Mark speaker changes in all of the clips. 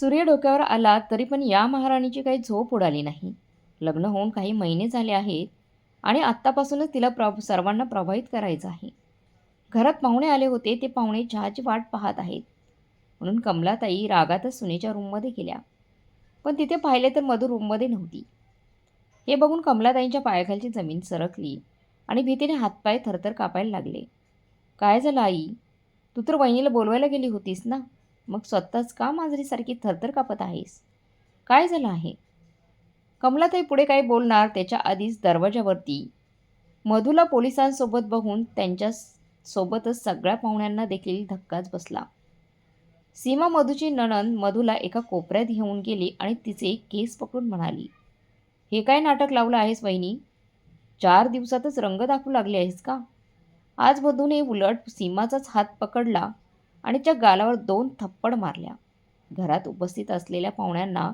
Speaker 1: सूर्य डोक्यावर आला तरी पण या महाराणीची काही झोप उडाली नाही. लग्न होऊन काही महिने झाले आहेत आणि आत्तापासूनच तिला प्र सर्वांना प्रभावित करायचं आहे. घरात पाहुणे आले होते ते पाहुणे चहाची वाट पाहत आहेत. म्हणून कमलाताई रागातच सुनेच्या रूममध्ये गेल्या. पण तिथे पाहिले तर मधू रूममध्ये नव्हती. हे बघून कमलाताईंच्या पायाखालची जमीन सरकली आणि भीतीने हातपाय थरथर कापायला लागले. काय झालं आई? तू तर वहिनीला बोलवायला गेली होतीस ना? मग स्वतःच का मांजरीसारखी थरथर कापत आहेस? काय झालं आहे? कमलाताई पुढे काय बोलणार त्याच्या आधीच दरवाजावरती. मधूला पोलिसांसोबत बघून त्यांच्या सोबतच सगळ्या पाहुण्यांना देखील धक्काच बसला. सीमा मधूची नणंद मधूला एका कोपऱ्यात घेऊन गेली आणि तिचे केस पकडून म्हणाली हे काय नाटक लावलं आहेस वहिनी? चार दिवसातच रंग दाखवू लागले आहेस का? आज मधूने उलट सीमाचाच हात पकडला आणि त्या गालावर दोन थप्पड मारल्या. घरात उपस्थित असलेल्या पाहुण्यांना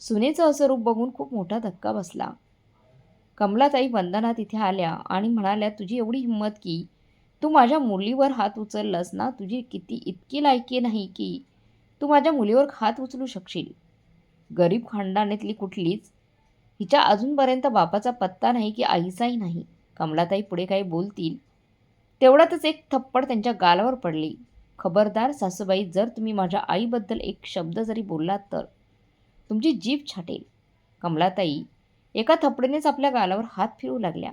Speaker 1: सुनेचं असं रूप बघून खूप मोठा धक्का बसला. कमलाताई वंदना तिथे आल्या आणि म्हणाल्या तुझी एवढी हिंमत की तू माझ्या मुलीवर हात उचललास ना तुझी किती इतकी लायकी नाही की तू माझ्या मुलीवर हात उचलू शकशील. गरीब खानदानातली कुठलीच हिच्या अजूनपर्यंत बापाचा पत्ता नाही की आईचाही नाही. कमलाताई पुढे काही बोलतील. तेवढ्यातच एक थप्पड त्यांच्या गालावर पडली. खबरदार सासूबाई जर तुम्ही माझ्या आईबद्दल एक शब्द जरी बोललात तर तुमची जीभ छाटेल. कमलाताई एका थपडीनेच आपल्या गालावर हात फिरवू लागल्या.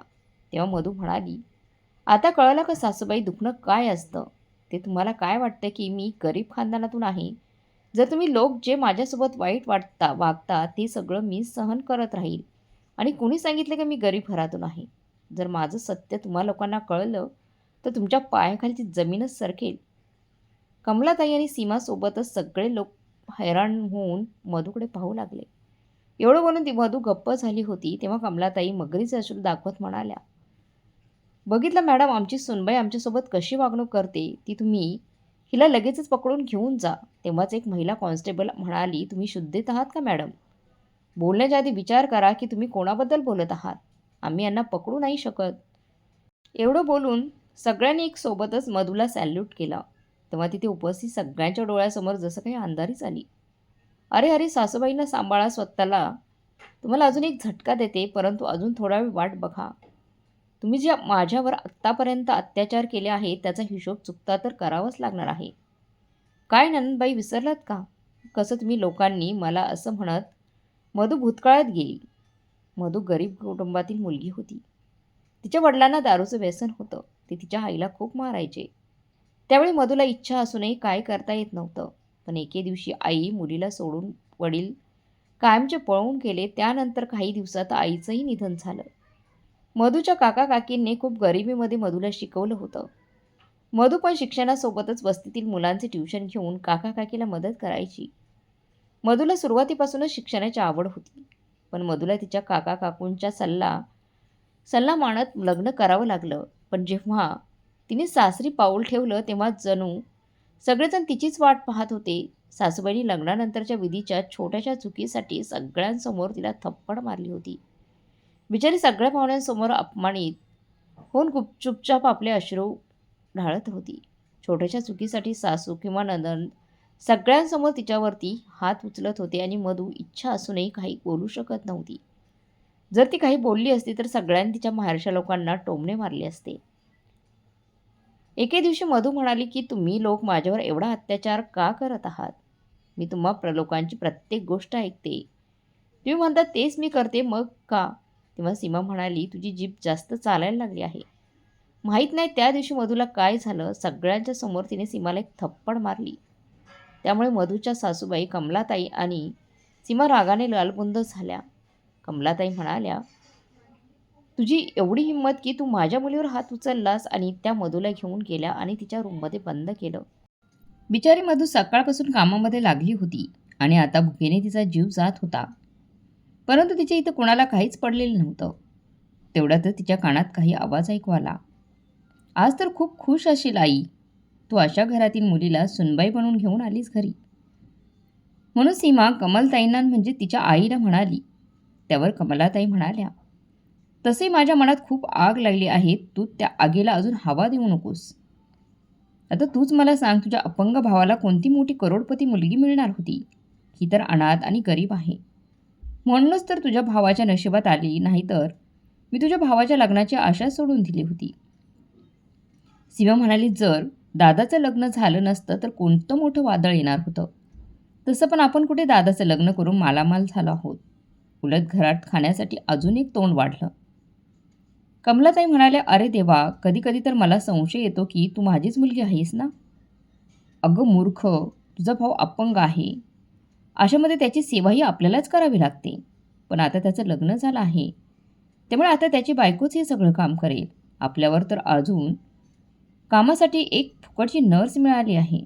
Speaker 1: तेव्हा मधू म्हणाली आता कळलं का सासूबाई दुखणं काय असतं? ते तुम्हाला काय वाटतं की मी गरीब खानदानातून आहे? जर तुम्ही लोक जे माझ्यासोबत वाईट वाटता वागता ते सगळं मी सहन करत राहील. आणि कुणी सांगितलं की मी गरीब घरातून आहे? जर माझं सत्य तुम्हा लोकांना कळलं तर तुमच्या पायाखालची जमीनच सरकेल. कमलाताई आणि सीमासोबतच सगळे लोक हैराण होऊन मधूकडे पाहू लागले. एवढं बोलून ती मधू गप्प झाली होती तेव्हा कमलाताई मगरीचे अश्रू दाखवत म्हणाल्या बघितलं मॅडम आमची सुनबाई आमच्यासोबत कशी वागणूक करते ती तुम्ही हिला लगेचच पकडून घेऊन जा. तेव्हाच एक महिला कॉन्स्टेबल म्हणाली तुम्ही शुद्धीत आहात का मॅडम? बोलण्याच्या आधी विचार करा की तुम्ही कोणाबद्दल बोलत आहात? आम्ही यांना पकडू नाही शकत. एवढं बोलून सगळ्यांनी एक सोबतच मधूला सॅल्यूट केला. तेव्हा तिथे उपस्थित सगळ्यांच्या डोळ्यासमोर जसं काही अंधारीच आली. अरे अरे सासूबाईंना सांभाळा स्वतःला. तुम्हाला अजून एक झटका देते परंतु अजून थोडा वेळ वाट बघा. तुम्ही ज्या माझ्यावर आत्तापर्यंत अत्याचार केले आहेत त्याचा हिशोब चुकता तर करावाच लागणार आहे. काय नंदबाई विसरलात का? कसं तुम्ही लोकांनी मला असं म्हणत मधू भूतकाळात गेली. मधू गरीब कुटुंबातील मुलगी होती. तिच्या वडिलांना दारूचं व्यसन होतं. ते तिच्या आईला खूप मारायचे. त्यावेळी मधूला इच्छा असूनही काय करता येत नव्हतं. पण एके दिवशी आई मुलीला सोडून वडील कायमचे पळवून गेले. त्यानंतर काही दिवसात आईचंही निधन झालं. मधूच्या काका काकींनी खूप गरिबीमध्ये मधूला शिकवलं होतं. मधू पण शिक्षणासोबतच वस्तीतील मुलांचे ट्युशन घेऊन काका काकीला मदत करायची. मधूला सुरुवातीपासूनच शिक्षणाची आवड होती. पण मधूला तिच्या काका काकूंच्या सल्ला सल्ला मानत लग्न करावं लागलं. पण जेव्हा तिने सासरी पाऊल ठेवलं तेव्हा जणू सगळेजण तिचीच वाट पाहत होते. सासूबाईंनी लग्नानंतरच्या विधीच्या छोट्याशा चुकीसाठी सगळ्यांसमोर तिला थप्पड मारली होती. बिचारी सगळ्या पाहुण्यांसमोर अपमानित होऊन गुप चुपचाप आपले अश्रू ढाळत होती. छोट्याशा चुकीसाठी सासू किंवा नंदन सगळ्यांसमोर तिच्यावरती हात उचलत होते आणि मधू इच्छा असूनही काही बोलू शकत नव्हती. जर ती काही बोलली असती तर सगळ्यांनी तिच्या महाराष्ट्र लोकांना टोमणे मारले असते. एके दिवशी मधू म्हणाली की तुम्ही लोक माझ्यावर एवढा अत्याचार का करत आहात? मी तुम्हा प्रलोकांची प्रत्येक गोष्ट ऐकते. तुम्ही म्हणता तेच मी करते मग का? तेव्हा सीमा म्हणाली तुझी जीभ जास्त चालायला लागली आहे. माहीत नाही त्या दिवशी मधूला काय झालं. सगळ्यांच्या समोर तिने सीमाला एक थप्पड मारली. त्यामुळे मधूच्या सासूबाई कमलाताई आणि सीमा रागाने लालबुंद झाल्या. कमलाताई म्हणाल्या तुझी एवढी हिंमत की तू माझ्या मुलीवर हात उचललास आणि त्या मधूला घेऊन गेल्या आणि तिच्या रूममध्ये बंद केलं. बिचारी मधू सकाळपासून कामामध्ये लागली होती आणि आता भुकेने तिचा जीव जात होता. परंतु तिच्या इथं कोणाला काहीच पडलेलं नव्हतं. तेवढ्यातच तिच्या कानात काही आवाज ऐकू आला. आज तर खूप खुश असेल आई. तू अशा घरातील मुलीला सुनबाई बनवून घेऊन आलीस घरी. म्हणून सीमा कमलताईंना म्हणजे तिच्या आईला म्हणाली. त्यावर कमलाताई म्हणाल्या तसे माझ्या मनात खूप आग लागली आहे. तू त्या आगीला अजून हवा देऊ नकोस. आता तूच मला सांग तुझ्या अपंग भावाला कोणती मोठी करोडपती मुलगी मिळणार होती? ही तर अनाथ आणि गरीब आहे. म्हणूनच तर तुझ्या भावाच्या नशिबात आली नाहीतर मी तुझ्या भावाच्या लग्नाची आशा सोडून दिली होती. सीमा म्हणाली जर दादाचं लग्न झालं नसतं तर कोणतं मोठं वादळ येणार होतं? तसं पण आपण कुठे दादाचं लग्न करून मालामाल झालो आहोत. उलट घरात खाण्यासाठी अजून एक तोंड वाढलं. कमलाताई म्हणाल्या अरे देवा कधी कधी तर मला संशय येतो की तू माझीच मुलगी आहेस ना? अगं मूर्ख तुझा भाऊ अपंग आहे. अशामध्ये त्याची सेवाही आपल्यालाच करावी लागते. पण आता त्याचं लग्न झालं आहे. त्यामुळे आता त्याची बायकोच हे सगळं काम करेल. आपल्यावर तर अजून कामासाठी एक फुकटची नर्स मिळाली आहे.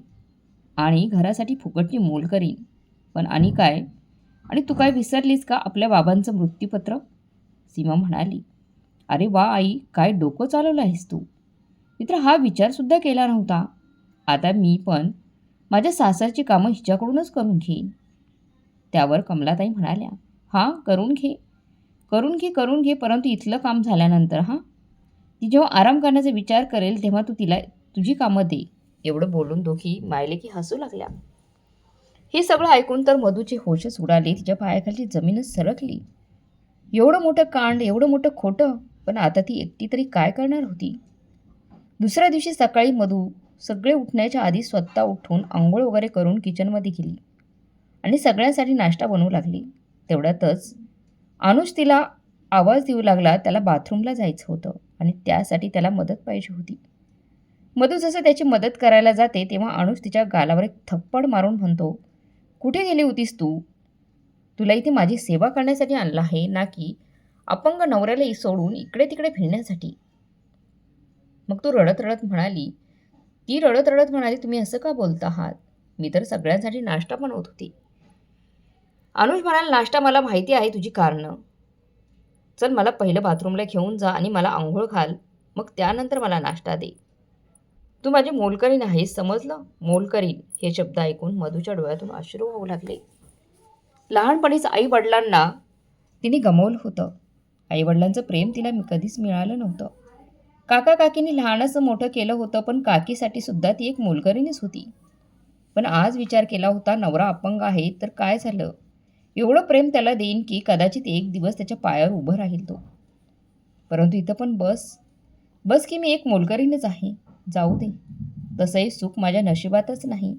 Speaker 1: आणि घरासाठी फुकटची मोल करील पण आणि काय? आणि तू काय विसरलीस का आपल्या बाबांचं मृत्यूपत्र? सीमा म्हणाली. अरे वा आई काय डोकं चालवलं आहेस तू? मित्र हा विचारसुद्धा केला नव्हता. आता मी पण माझ्या सासरची कामं हिच्याकडूनच करून घेईन. त्यावर कमलाताई म्हणाल्या हां करून घे. करून घे करून घे परंतु इथलं काम झाल्यानंतर हां? ती जेव्हा आराम करण्याचा विचार करेल तेव्हा तू तिला तुझी कामं दे. एवढं बोलून दोघी मायले की हसू लागल्या. हे सगळं ऐकून तर मधूचे होशच उडाले तिच्या पायाखाली जमीनच सरकली. एवढं मोठं कांड एवढं मोठं खोटं पण आता ती एकटी तरी काय करणार होती? दुसऱ्या दिवशी सकाळी मधू सगळे उठण्याच्या आधी स्वतः उठून आंघोळ वगैरे करून किचनमध्ये गेली आणि सगळ्यांसाठी नाश्ता बनवू लागली. तेवढ्यातच अनुज तिला आवाज देऊ लागला त्याला बाथरूमला जायचं होतं आणि त्यासाठी त्याला मदत पाहिजे होती. मधू जसं त्याची मदत करायला जाते तेव्हा अनुज तिच्या गालावर एक थप्पड मारून म्हणतो कुठे गेली होतीस तू? तुला इथे माझी सेवा करण्यासाठी आणलं आहे ना की अपंग नवऱ्यालाही सोडून इकडे तिकडे फिरण्यासाठी. मग तू रडत रडत म्हणाली ती रडत रडत म्हणाली तुम्ही असं का बोलता आहात? मी तर सगळ्यांसाठी नाश्ता बनवत होती. अनुज म्हणाल नाश्ता मला माहिती आहे तुझी कारणं. चल मला पहिलं बाथरूमला घेऊन जा आणि मला आंघोळ घाल. मग त्यानंतर मला नाश्ता दे. तू माझी मोलकरीण आहेस समजलं? मोलकरीण हे शब्द ऐकून मधूच्या डोळ्यातून अश्रू होऊ लागले. लहानपणीच आई वडिलांना तिने गमवलं होतं. आईवडिलांचं प्रेम तिला कधीच मिळालं नव्हतं. काका काकीने लहानचं मोठं केलं होतं पण काकीसाठी सुद्धा ती एक मोलकरीणच होती. पण आज विचार केला होता नवरा अपंग आहे तर काय झालं? एवढं प्रेम त्याला देईन की कदाचित एक दिवस त्याच्या पायावर उभं राहील तो. परंतु इथं पण बस. बस की मी एक मोलकरीणच आहे. जाऊ दे. तसंही सुख माझ्या नशिबातच नाही.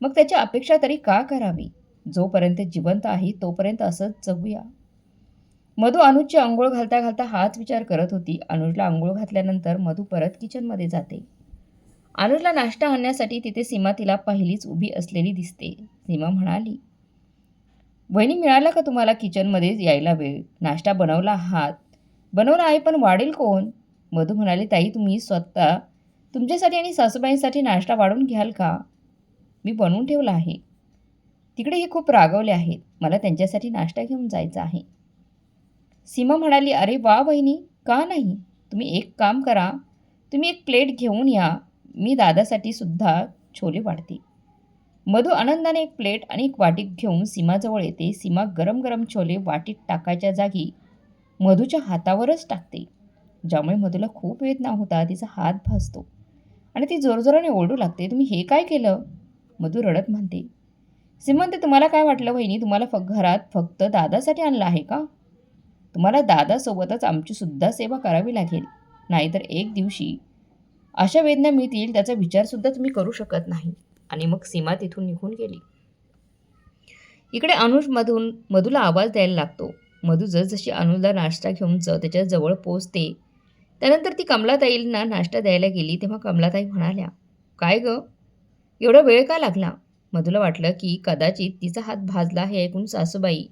Speaker 1: मग त्याची अपेक्षा तरी का करावी? जोपर्यंत जिवंत आहे तोपर्यंत असंच जगूया. मधू अनुजची आंघोळ घालता घालता हाच विचार करत होती. अनुजला आंघोळ घातल्यानंतर मधू परत किचनमध्ये जाते. अनुजला नाश्ता आणण्यासाठी तिथे सीमा तिला पहिलीच उभी असलेली दिसते. सीमा म्हणाली वहिनी मिळाला का तुम्हाला किचनमध्ये यायला वेळ? नाश्ता बनवला आहात. बनवला आहे पण वाढेल कोण? मधू म्हणाले ताई तुम्ही स्वतः तुमच्यासाठी आणि सासूबाईंसाठी नाश्ता वाढून घ्याल का? मी बनवून ठेवला आहे. तिकडे हे खूप रागवले आहेत. मला त्यांच्यासाठी नाश्ता घेऊन जायचा आहे. सीमा म्हणाली अरे वा वहिनी का नाही? तुम्ही एक काम करा तुम्ही एक प्लेट घेऊन या मी दादासाठी सुद्धा छोले वाढते. मधू आनंदाने एक प्लेट आणि एक वाटीत घेऊन सीमाजवळ येते. सीमा गरम गरम छोले वाटीत टाकायच्या जागी मधूच्या हातावरच टाकते. ज्यामुळे मधूला खूप वेदना होता तिचा हात भासतो आणि ती जोरजोराने ओरडू लागते तुम्ही हे काय केलं? मधू रडत म्हणते. सीमंत तुम्हाला काय वाटलं वहिनी? तुम्हाला फक्त घरात फक्त दादासाठी आणलं आहे का? तुम्हाला दादासोबतच आमचीसुद्धा सेवा करावी लागेल. नाहीतर एक दिवशी अशा वेदना मिळतील त्याचा विचारसुद्धा तुम्ही करू शकत नाही. आणि मग सीमा तिथून निघून गेली. इकडे अनुजमधून मधूला आवाज द्यायला लागतो. मधू जसजशी अनुजला नाश्ता घेऊन ज त्याच्याजवळ पोचते त्यानंतर ती कमलाताईंना नाश्ता द्यायला गेली तेव्हा कमलाताई म्हणाल्या काय गं? एवढा वेळ का लागला? मधूला वाटलं की कदाचित तिचा हात भाजला हे ऐकून सासूबाई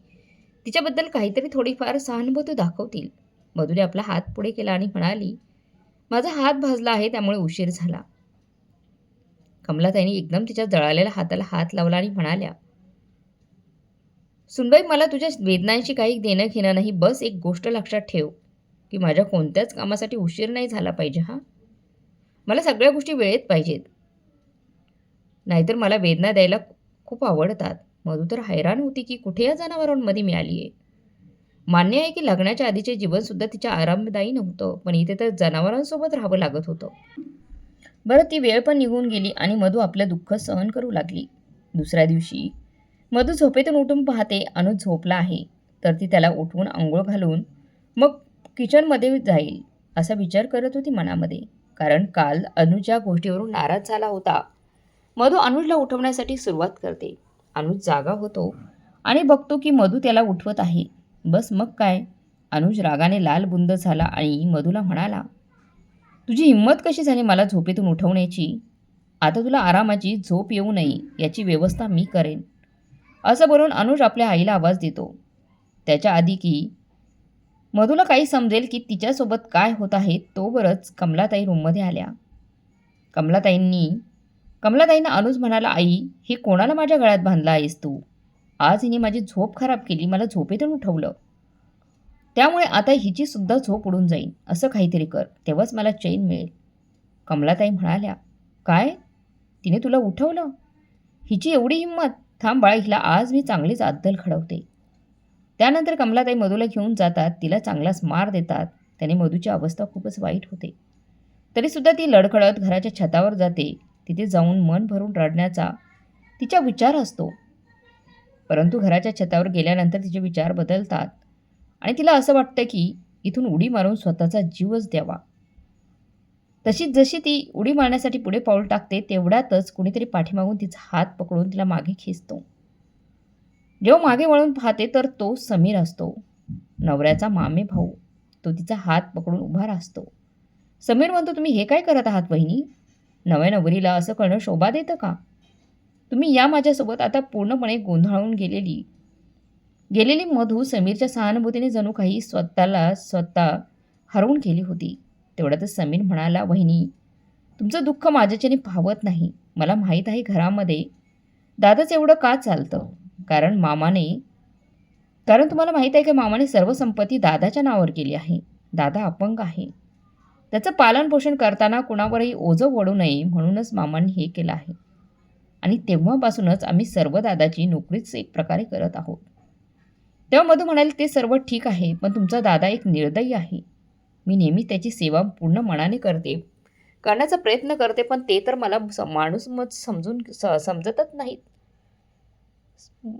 Speaker 1: तिच्याबद्दल काहीतरी थोडीफार सहानुभूती दाखवतील. मधुने आपला हात पुढे केला आणि म्हणाली माझा हात भाजला आहे त्यामुळे उशीर झाला. कमलाताईने एकदम तिच्या जळालेल्या हाताला हात लावला आणि म्हणाल्या सुनबाई मला तुझ्या वेदनांशी काही देणं घेणं नाही बस एक गोष्ट लक्षात ठेव की माझ्या कोणत्याच कामासाठी उशीर नाही झाला पाहिजे हां? मला सगळ्या गोष्टी वेळेत पाहिजेत. नाहीतर मला वेदना द्यायला खूप आवडतात. मधू तर हैराण होती की कुठे या जनावरांमध्ये मिळाली आहे मान्य आहे की लग्नाच्या आधीचे जीवनसुद्धा तिच्या आरामदायी नव्हतं पण इथे तर जनावरांसोबत राहावं लागत होतं. बरं ती वेळ पण निघून गेली आणि मधू आपलं दुःख सहन करू लागली. दुसऱ्या दिवशी मधू झोपेतून उठून पाहते अनु झोपला आहे तर ती त्याला उठवून आंघोळ घालून मग किचनमध्ये जाईल असा विचार करत होती मनामध्ये. कारण काल अनुच्या गोष्टीवरून नाराज झाला होता मधू अनुजला उठवण्यासाठी सुरुवात करते. अनुज जागा होतो. आणि बघतो की मधू त्याला उठवत आहे. बस मग काय? अनुज रागाने लाल बुंद झाला आणि मधूला म्हणाला तुझी हिंमत कशी झाली मला झोपेतून उठवण्याची? आता तुला आरामाची झोप येऊ नये याची व्यवस्था मी करेन. असं बोलून अनुज आपल्या आईला आवाज देतो. त्याच्या आधी की मधूला काही समजेल की तिच्यासोबत काय होत आहे तोवरच कमलाताई रूममध्ये आल्या. कमलाताईंनी कमलाताईंना अनुज म्हणाला आई हे कोणाला माझ्या गळ्यात बांधला आहेस तू? आज हिने माझी झोप खराब केली मला झोपेतून उठवलं. त्यामुळे आता हिची सुद्धा झोप उडून जाईल असं काहीतरी कर तेव्हाच मला चैन मिळेल. कमलाताई म्हणाल्या काय? तिने तुला उठवलं? हिची एवढी हिंमत? थांब बाळा हिला आज मी चांगलीच अद्दल खडवते त्यानंतर कमलाताई मधूला घेऊन जातात तिला चांगलाच मार देतात त्याने मधूची अवस्था खूपच वाईट होते. तरीसुद्धा ती लडखडत घराच्या छतावर जाते तिथे जाऊन मन भरून रडण्याचा तिचा विचार असतो. परंतु घराच्या छतावर गेल्यानंतर तिचे विचार बदलतात आणि तिला असं वाटतं की इथून उडी मारून स्वतःचा जीवच द्यावा. तशीच जशी ती उडी मारण्यासाठी पुढे पाऊल टाकते तेवढ्यातच कुणीतरी पाठीमागून तिचा हात पकडून तिला मागे खेचतो. जेव्हा मागे वळून पाहते तर तो समीर असतो. नवऱ्याचा मामे भाऊ. तो तिचा हात पकडून उभा राहतो. समीर म्हणतो तुम्ही हे काय करत आहात बहिणी नव्या नवरीला असं करणं शोभा देतं का? तुम्ही या माझ्यासोबत आता पूर्णपणे गोंधळून गेलेली. गेलेली मधू समीरच्या सहानुभूतीने जणू काही स्वतःला स्वतः हरवून गेली होती. तेवढ्यातच समीर म्हणाला वहिनी तुमचं दुःख माझ्याच्याने पाहवत नाही. मला माहीत आहे घरामध्ये दादाच एवढं का चालतं? कारण मामाने कारण तुम्हाला माहीत आहे की मामाने सर्व संपत्ती दादाच्या नावावर केली आहे. दादा अपंग आहे. त्याचं पालनपोषण करताना कुणावरही ओझं पडू नये म्हणूनच मामांनी हे केलं आहे. आणि तेव्हापासूनच आम्ही सर्व दादाची नोकरीच एक प्रकारे करत आहोत. तेव्हा मधू म्हणाले ते सर्व ठीक आहे पण तुमचा दादा एक निर्दयी आहे. मी नेहमी त्याची सेवा पूर्ण मनाने करते. करण्याचा प्रयत्न करते पण ते तर मला स- माणूस मग समजून स समजतच नाहीत.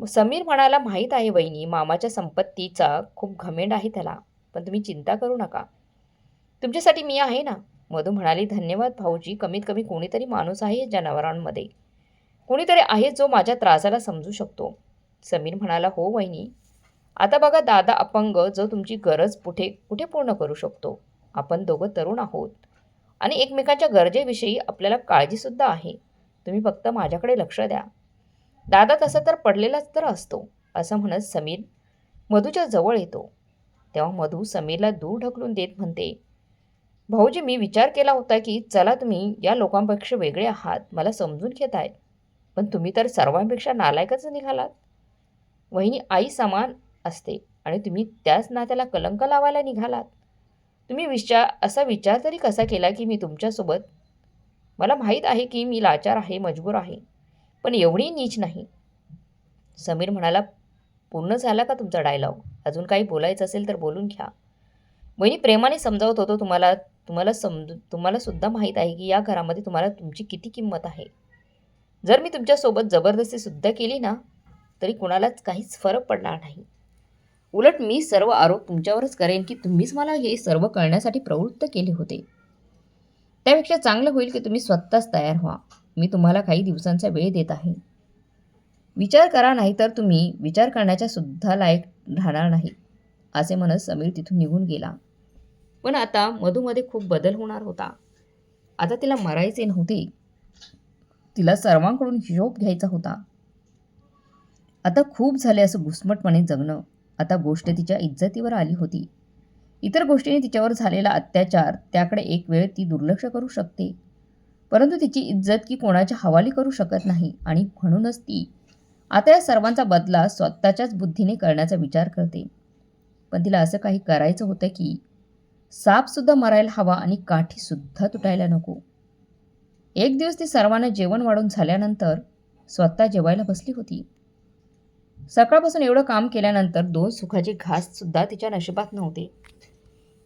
Speaker 1: समीर म्हणाला माहीत आहे वहिनी मामाच्या संपत्तीचा खूप घमेंड आहे त्याला पण तुम्ही चिंता करू नका. तुमच्यासाठी मी आहे ना? मधू म्हणाली धन्यवाद भाऊजी कमीत कमी कोणीतरी माणूस आहे जनावरांमध्ये. कोणीतरी आहे जो माझ्या त्रासाला समजू शकतो. समीर म्हणाला हो वहिनी. आता बघा दादा अपंग जो तुमची गरज कुठे कुठे पूर्ण करू शकतो. आपण दोघं तरुण आहोत. आणि एकमेकांच्या गरजेविषयी आपल्याला काळजीसुद्धा आहे. तुम्ही फक्त माझ्याकडे लक्ष द्या. दादा तसा तर पडलेलाच तर असतो असं म्हणत समीर मधूच्या जवळ येतो. तेव्हा मधू समीरला दूर ढकलून देत म्हणते भाऊजी मी विचार केला होता की चला तुम्ही या लोकांपेक्षा वेगळे आहात मला समजून घेत आहे पण तुम्ही तर सर्वांपेक्षा नालायकच निघालात. वहिनी आई समान असते आणि तुम्ही त्याच नात्याला कलंक लावायला निघालात. तुम्ही विचार असा विचार तरी कसा केला की मी तुमच्यासोबत? मला माहीत आहे की मी लाचार आहे मजबूर आहे पण एवढी नीच नाही. समीर म्हणाला पूर्ण झाला का तुमचा डायलॉग? अजून काही बोलायचं असेल तर बोलून घ्या. बहिणी प्रेमाने समजावत होतो तुम्हाला तुम्हाला समजू तुम्हाला सुद्धा माहीत आहे की या घरामध्ये तुम्हाला तुमची किती किंमत आहे. जर मी तुमच्यासोबत जबरदस्तीसुद्धा केली ना तरी कुणालाच काहीच फरक पडणार नाही. उलट मी सर्व आरोप तुमच्यावरच करेन की तुम्हीच मला हे सर्व करण्यासाठी प्रवृत्त केले होते. त्यापेक्षा चांगलं होईल की तुम्ही स्वतःच तयार व्हा. मी तुम्हाला काही दिवसांचा वेळ देत आहे. विचार करा नाही तर तुम्ही विचार करण्याच्या सुद्धा लायक राहणार नाही असे म्हणत समीर तिथून निघून गेला. पण आता मधूमध्ये खूप बदल होणार होता. आता तिला मरायचे नव्हते. तिला सर्वांकडून हिशोब घ्यायचा होता. आता खूप झाले असं घुसमटपणे जगणं. आता गोष्ट तिच्या इज्जतीवर आली होती. इतर गोष्टीने तिच्यावर झालेला अत्याचार त्याकडे एक वेळ ती दुर्लक्ष करू शकते. परंतु तिची इज्जत की कोणाच्या हवाली करू शकत नाही आणि म्हणूनच ती आता या सर्वांचा बदला स्वतःच्याच बुद्धीने करण्याचा विचार करते. पण तिला असं काही करायचं होतं की सापसुद्धा मरायला हवा आणि काठीसुद्धा तुटायला नको. एक दिवस ती सर्वांना जेवण वाढून झाल्यानंतर स्वतः जेवायला बसली होती. सकाळपासून एवढं काम केल्यानंतर दोन सुखाचे घाससुद्धा तिच्या नशिबात नव्हते.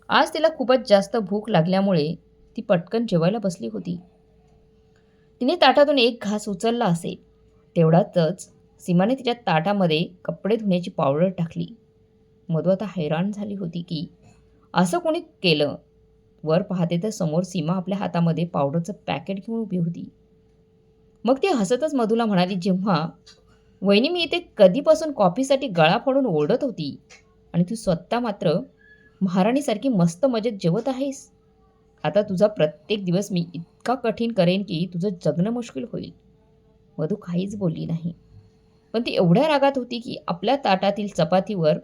Speaker 1: आज तिला खूपच जास्त भूक लागल्यामुळे ती पटकन जेवायला बसली होती. तिने ताटातून एक घास उचलला असेल तेवढ्यातच सीमाने तिच्या ताटामध्ये कपडे धुण्याची पावडर टाकली. मधू आता हैराण झाली होती की असं कोणी केलं? वर पाहते तर समोर सीमा आपल्या हातामध्ये पावडरचं पॅकेट घेऊन उभी होती. मग ती हसतच मधूला म्हणाली जेव्हा वहिनी मी इथे कधीपासून कॉफीसाठी गळा फोडून ओरडत होती आणि तू स्वतः मात्र महाराणीसारखी मस्त मजेत जेवत आहेस आता तुझा प्रत्येक दिवस मी इतका कठीण करेन की तुझं जगणं मुश्किल होईल. मधू काहीच बोलली नाही. पण ती एवढ्या रागात होती की आपल्या ताटातील चपातीवर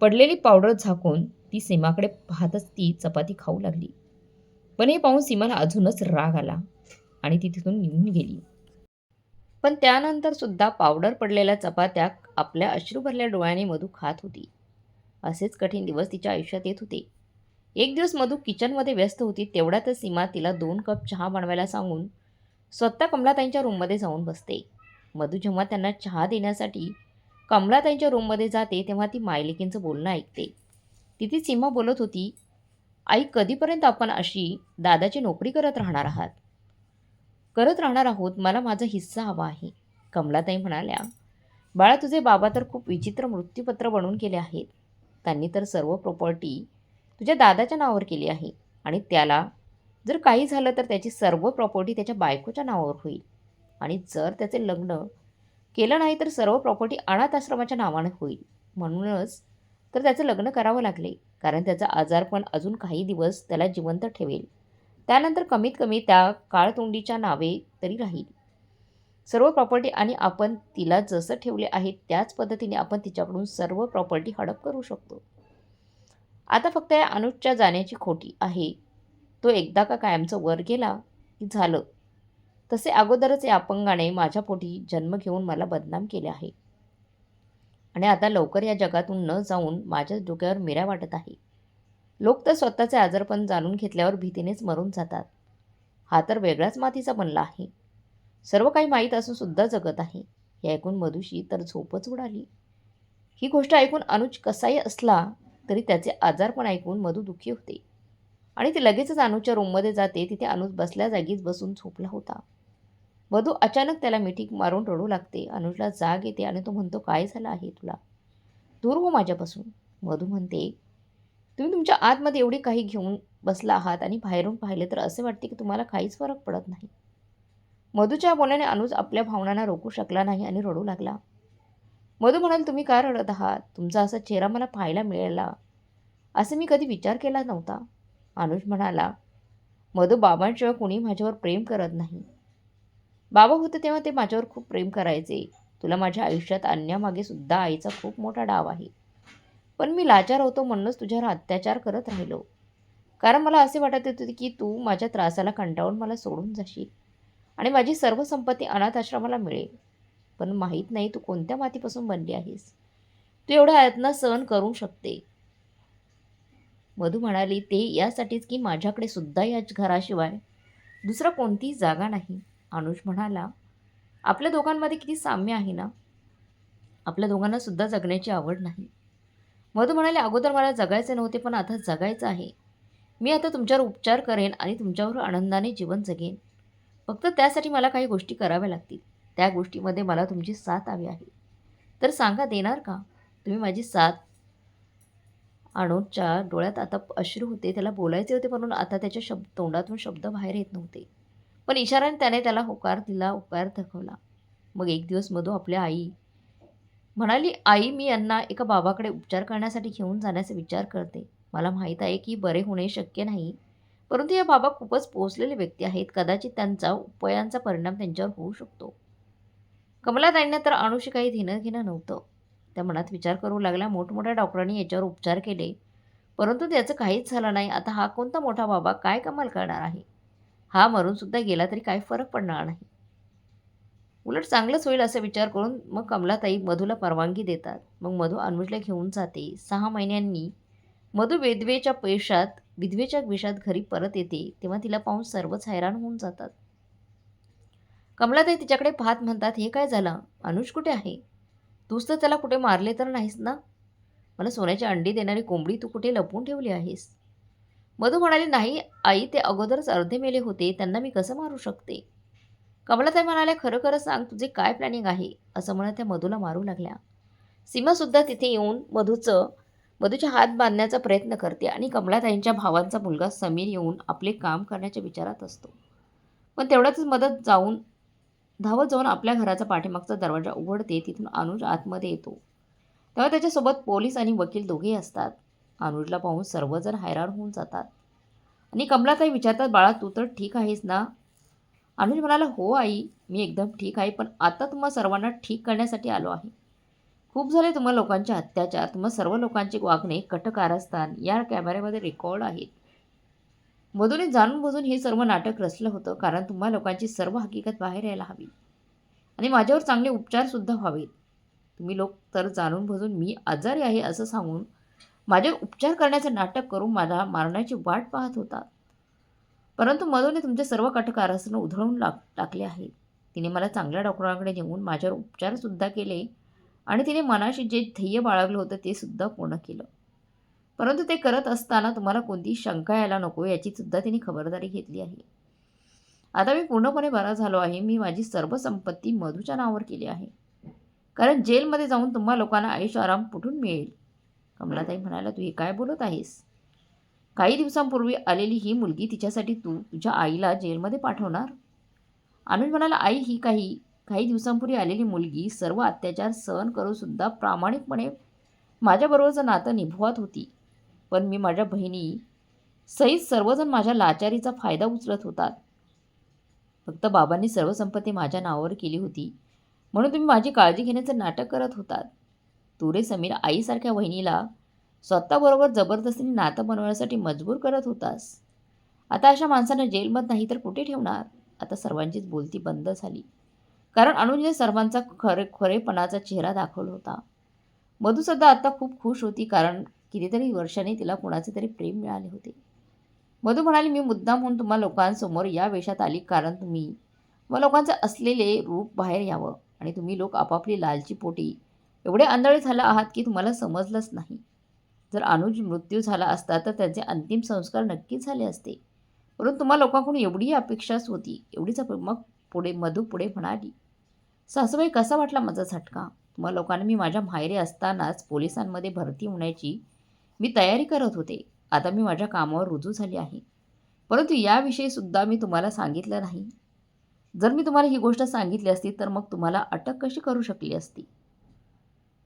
Speaker 1: पडलेली पावडर झाकून ती सीमाकडे पाहतच ती चपाती खाऊ लागली. पण हे पाहून सीमाला अजूनच राग आला आणि ती तिथून निघून गेली. पण त्यानंतर सुद्धा पावडर पडलेल्या चपात्या आपल्या अश्रू भरल्या डोळ्याने मधू खात होती. असेच कठीण दिवस तिच्या आयुष्यात येत होते. एक दिवस मधू किचनमध्ये व्यस्त होती तेवढ्यातच सीमा तिला दोन कप चहा बनवायला सांगून स्वतः कमलाताईंच्या रूममध्ये जाऊन बसते. मधू जेव्हा त्यांना चहा देण्यासाठी कमलाताईंच्या रूममध्ये जाते तेव्हा ती मायलिकींचं बोलणं ऐकते. तिथे सीमा बोलत होती आई कधीपर्यंत आपण अशी दादाची नोकरी करत राहणार आहात? करत राहणार आहोत. मला माझा हिस्सा हवा आहे कमलाताई म्हणाल्या. बाळा तुझे बाबा तर खूप विचित्र मृत्यूपत्र बनवून केले आहेत. त्यांनी तर सर्व प्रॉपर्टी तुझ्या दादाच्या नावावर केली आहे आणि त्याला जर काही झालं तर त्याची सर्व प्रॉपर्टी त्याच्या बायकोच्या नावावर होईल. आणि जर त्याचे लग्न केलं नाही तर सर्व प्रॉपर्टी अनाथ आश्रमाच्या नावाने होईल. म्हणूनच तर त्याचं लग्न करावं लागले कारण त्याचा आजारपण अजून काही दिवस त्याला जिवंत ठेवेल. त्यानंतर कमीत कमी त्या काळतोंडीच्या नावे तरी राहील. सर्व प्रॉपर्टी आणि आपण तिला जसं ठेवले आहे त्याच पद्धतीने आपण तिच्याकडून सर्व प्रॉपर्टी हडप करू शकतो. आता फक्त या अनुजच्या जाण्याची खोटी आहे. तो एकदा का कायमचं वर गेला की झालं. तसे अगोदरच या अपंगाने माझ्या पोटी जन्म घेऊन मला बदनाम केले आहे. आणि आता लवकर या जगातून न जाऊन माझ्या डोक्यावर मिऱ्या वाटत आहे. लोक तर स्वतःचे आजारपण जाणून घेतल्यावर भीतीनेच मरून जातात. हा तर वेगळाच मातीचा बनला आहे. सर्व काही माहीत असून सुद्धा जगत आहे. हे ऐकून मधुशी तर झोपच उडाली. ही गोष्ट ऐकून अनुज कसाही असला तरी त्याचे आजारपण ऐकून मधू दुःखी होते. आणि ती लगेचच अनुजच्या रूममध्ये जाते. तिथे अनुज बसल्या जागीच बसून झोपला होता. मधू अचानक त्याला मिठी मारून रडू लागते. अनुजला जाग येते आणि तो म्हणतो काय झालं आहे तुला? दूर हो माझ्यापासून. मधू म्हणते तुम्ही तुमच्या आतमध्ये एवढी काही घेऊन बसला आहात आणि बाहेरून पाहिले तर असे वाटते की तुम्हाला काहीच फरक पडत नाही. मधूच्या बोलण्याने अनुज आपल्या भावनांना रोखू शकला नाही आणि रडू लागला. मधू म्हणाल तुम्ही का रडत आहात? तुमचा असा चेहरा मला पाहायला मिळाला. असं मी कधी विचार केला नव्हता. अनुज म्हणाला मधू बाबांशिवाय कुणी माझ्यावर प्रेम करत नाही. बाबा होते तेव्हा ते माझ्यावर खूप प्रेम करायचे. तुला माझ्या आयुष्यात आणण्यामागे सुद्धा आईचा खूप मोठा डाव आहे. पण मी लाचार होतो म्हणूनच तुझ्यावर अत्याचार करत राहिलो. कारण मला असे वाटत होते की तू माझ्या त्रासाला कंटाळून मला सोडून जाशील. आणि माझी सर्व संपत्ती अनाथ आश्रमाला मिळेल. पण माहीत नाही तू कोणत्या मातीपासून बनली आहेस. तू एवढा यातना सहन करू शकते. मधू म्हणाली ते यासाठीच की माझ्याकडे सुद्धा या घराशिवाय दुसरा कोणतीही जागा नाही. अनुज म्हणाला आपल्या दोघांमध्ये किती साम्य आहे ना? आपल्या दोघांना सुद्धा जगण्याची आवड नाही. मधू म्हणाले अगोदर मला जगायचे नव्हते पण आता जगायचं आहे. मी आता तुमच्यावर उपचार करेन आणि तुमच्यावर आनंदाने जीवन जगेन. फक्त त्यासाठी मला काही गोष्टी कराव्या लागतील. त्या गोष्टीमध्ये मला तुमची साथ हवी आहे. तर सांगा देणार का? तुम्ही माझी साथ अनुजच्या डोळ्यात आता अश्रू होते. त्याला बोलायचे होते म्हणून आता त्याच्या शब्द तोंडातून शब्द बाहेर येत नव्हते. पण इशाऱ्याने त्याने त्याला होकार दिला उपकार दाखवला. मग एक दिवस मधू आपल्या आई म्हणाली आई मी यांना एका बाबाकडे उपचार करण्यासाठी घेऊन जाण्याचा विचार करते. मला माहीत आहे की बरे होणे शक्य नाही. परंतु या बाबा खूपच पोचलेले व्यक्ती आहेत. कदाचित त्यांचा उपायांचा परिणाम त्यांच्यावर होऊ शकतो. कमलाताईंना तर अणुशी काही घेणं घेणं नव्हतं. त्या मनात विचार करू लागला मोठमोठ्या डॉक्टरांनी याच्यावर उपचार केले. परंतु त्याचं काहीच झालं नाही. आता हा कोणता मोठा बाबा काय कमाल करणार आहे? हा मरूनसुद्धा गेला तरी काय फरक पडणार नाही. उलट चांगलंच होईल असा विचार करून मग कमलाताई मधूला परवानगी देतात. मग मधू अनुजला घेऊन जाते. सहा महिन्यांनी मधू वेदवेच्या पेशात विधवेच्या विषात घरी परत येते. तेव्हा तिला पाहून सर्वच हैराण होऊन जातात. कमलाताई तिच्याकडे पाहत म्हणतात हे काय झालं? अनुज कुठे आहे? तूच तर त्याला कुठे मारले तर नाहीस ना? मला सोन्याची अंडी देणारी कोंबडी तू कुठे लपवून ठेवली आहेस? मधू म्हणाली नाही आई ते अगोदरच अर्धे मेले होते त्यांना मी कसं मारू शकते? कमलाताई म्हणाल्या खरं खरं सांग तुझे काय प्लॅनिंग आहे? असं म्हणत त्या मधूला मारू लागल्या. सीमासुद्धा तिथे येऊन मधूचं मधूच्या हात बांधण्याचा प्रयत्न करते आणि कमलाताईंच्या भावांचा मुलगा समीर येऊन आपले काम करण्याच्या विचारात असतो. पण तेवढ्याच मदत जाऊन धावत जाऊन आपल्या घराचा पाठीमागचा दरवाजा उघडते तिथून अनुज आतमध्ये येतो. तेव्हा त्याच्यासोबत पोलीस आणि वकील दोघेही असतात. अनुजला पाहून सर्वजण हैराण होऊन जातात. आणि कमलाताई विचारतात बाळा तू तर ठीक आहेस ना? अनुज म्हणाला हो आई मी एकदम ठीक आहे पण आता तुम्हा सर्वांना ठीक करण्यासाठी आलो आहे. खूप झाले तुम्हा लोकांचे अत्याचार तुम्हा सर्व लोकांचे वागणे कटकारस्थान या कॅमेऱ्यामध्ये रेकॉर्ड आहेत. मधूने जाणून बुजून हे सर्व नाटक रचलं होतं कारण तुम्हा लोकांची सर्व हकीकत बाहेर यायला हवी. आणि माझ्यावर चांगले उपचारसुद्धा व्हावेत. तुम्ही लोक तर जाणून बुजून मी आजारी आहे असं सांगून माझ्यावर उपचार करण्याचं नाटक करून मला मारण्याची वाट पाहत होता. परंतु मधूने तुमचे सर्व कटकारस्थान उधळून लाग टाकले आहेत तिने मला चांगल्या डॉक्टरांकडे नेऊन माझ्यावर उपचारसुद्धा केले आणि तिने मनाशी जे ध्येय बाळगलं होतं ते सुद्धा पूर्ण केलं. परंतु ते करत असताना तुम्हाला कोणतीही शंका यायला नको याचीसुद्धा तिने खबरदारी घेतली आहे. आता मी पूर्णपणे बरा झालो आहे. मी माझी सर्व संपत्ती मधूच्या नावावर केली आहे. कारण जेलमध्ये जाऊन तुम्हा लोकांना आयुष्य आराम कुठून मिळेल? कमलाताई म्हणाला तू हे काय बोलत आहेस? काही दिवसांपूर्वी आलेली ही मुलगी तिच्यासाठी तू तुझ्या आईला जेलमध्ये पाठवणार? आनंद म्हणाला आई ही काही काही दिवसांपूर्वी आलेली मुलगी सर्व अत्याचार सहन करूनसुद्धा प्रामाणिकपणे माझ्याबरोबरचं नातं निभवत होती. पण मी माझ्या बहिणी सहित सर्वजण माझ्या लाचारीचा फायदा उचलत होतात. फक्त बाबांनी सर्व संपत्ती माझ्या नावावर केली होती. म्हणून तुम्ही माझी काळजी घेण्याचं नाटक करत होतात. तुरे समीर आईसारख्या वहिनीला स्वतःबरोबर जबरदस्तीने नातं बनवण्यासाठी मजबूर करत होतास. आता अशा माणसानं जेलमत नाही तर कुठे ठेवणार? आता सर्वांचीच बोलती बंद झाली. कारण अनुजने सर्वांचा खरे खरेपणाचा चेहरा दाखवला होता. मधुसुद्धा आता खूप खुश होती कारण कितीतरी वर्षांनी तिला कोणाचे तरी प्रेम मिळाले होते. मधू म्हणाली मी मुद्दाम म्हणून तुम्हा लोकांसमोर या वेशात आली कारण तुम्ही व लोकांचं असलेले रूप बाहेर यावं आणि तुम्ही लोक आपापली लालची पोटी एवढे आंधळे झाला आहात की तुम्हाला समजलंच नाही. जर अनुज मृत्यू झाला असता तर त्याचे अंतिम संस्कार नक्कीच झाले असते. परंतु तुम्हा लोकांकडून एवढी अपेक्षाच होती. एवढीच मग पुढे मधू पुढे म्हणाली सासूबाई कसा वाटला माझा झटका? तुम्हा लोकांनी मी माझ्या माहेरी असतानाच पोलिसांमध्ये भरती होण्याची मी तयारी करत होते. आता मी माझ्या कामावर रुजू झाली आहे. परंतु याविषयी सुद्धा मी तुम्हाला सांगितलं नाही. जर मी तुम्हाला ही गोष्ट सांगितली असती तर मग तुम्हाला अटक कशी करू शकली असती?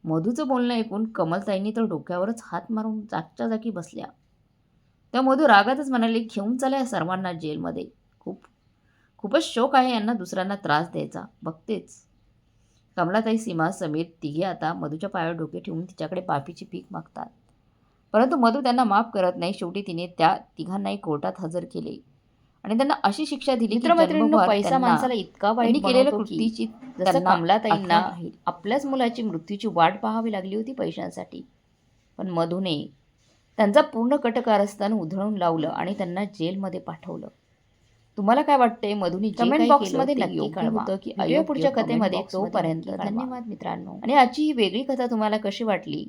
Speaker 1: मधूचं बोलणं ऐकून कमलताईंनी तर डोक्यावरच हात मारून जागच्या जागी बसल्या. त्या मधू रागातच म्हणाले घेऊन चला या सर्वांना जेलमध्ये. खूप खूपच शोक आहे यांना दुसऱ्यांना त्रास द्यायचा. बघतेच. कमलाताई सीमा समीर तिघे आता मधूच्या पायावर डोके ठेवून तिच्याकडे पापीची पीक मागतात. परंतु मधू त्यांना माफ करत नाही. शेवटी तिने त्या तिघांनाही कोर्टात हजर केले. आणि त्यांना अशी शिक्षा दिली
Speaker 2: मित्रमैत्रिणींनो, पैसा माणसाला इतका वाईट
Speaker 1: केलेल्या कृतीची
Speaker 2: जसं कमलाताईंना.
Speaker 1: आपल्याच मुलाची मृत्यूची वाट पाहावी लागली होती पैशांसाठी. पण मधूने त्यांचा पूर्ण कटकारस्थान उधळून लावलं आणि त्यांना जेलमध्ये पाठवलं. तुम्हाला काय वाटतंय? मधुनी जे
Speaker 2: Comment
Speaker 1: काही
Speaker 2: box
Speaker 1: केलं
Speaker 2: मध्ये
Speaker 1: ते
Speaker 2: नक्की
Speaker 1: की अयोग्य
Speaker 2: पुढच्या कथेमध्ये तोपर्यंत. धन्यवाद मित्रांनो.
Speaker 1: आणि आजची ही वेगळी कथा तुम्हाला कशी वाटली?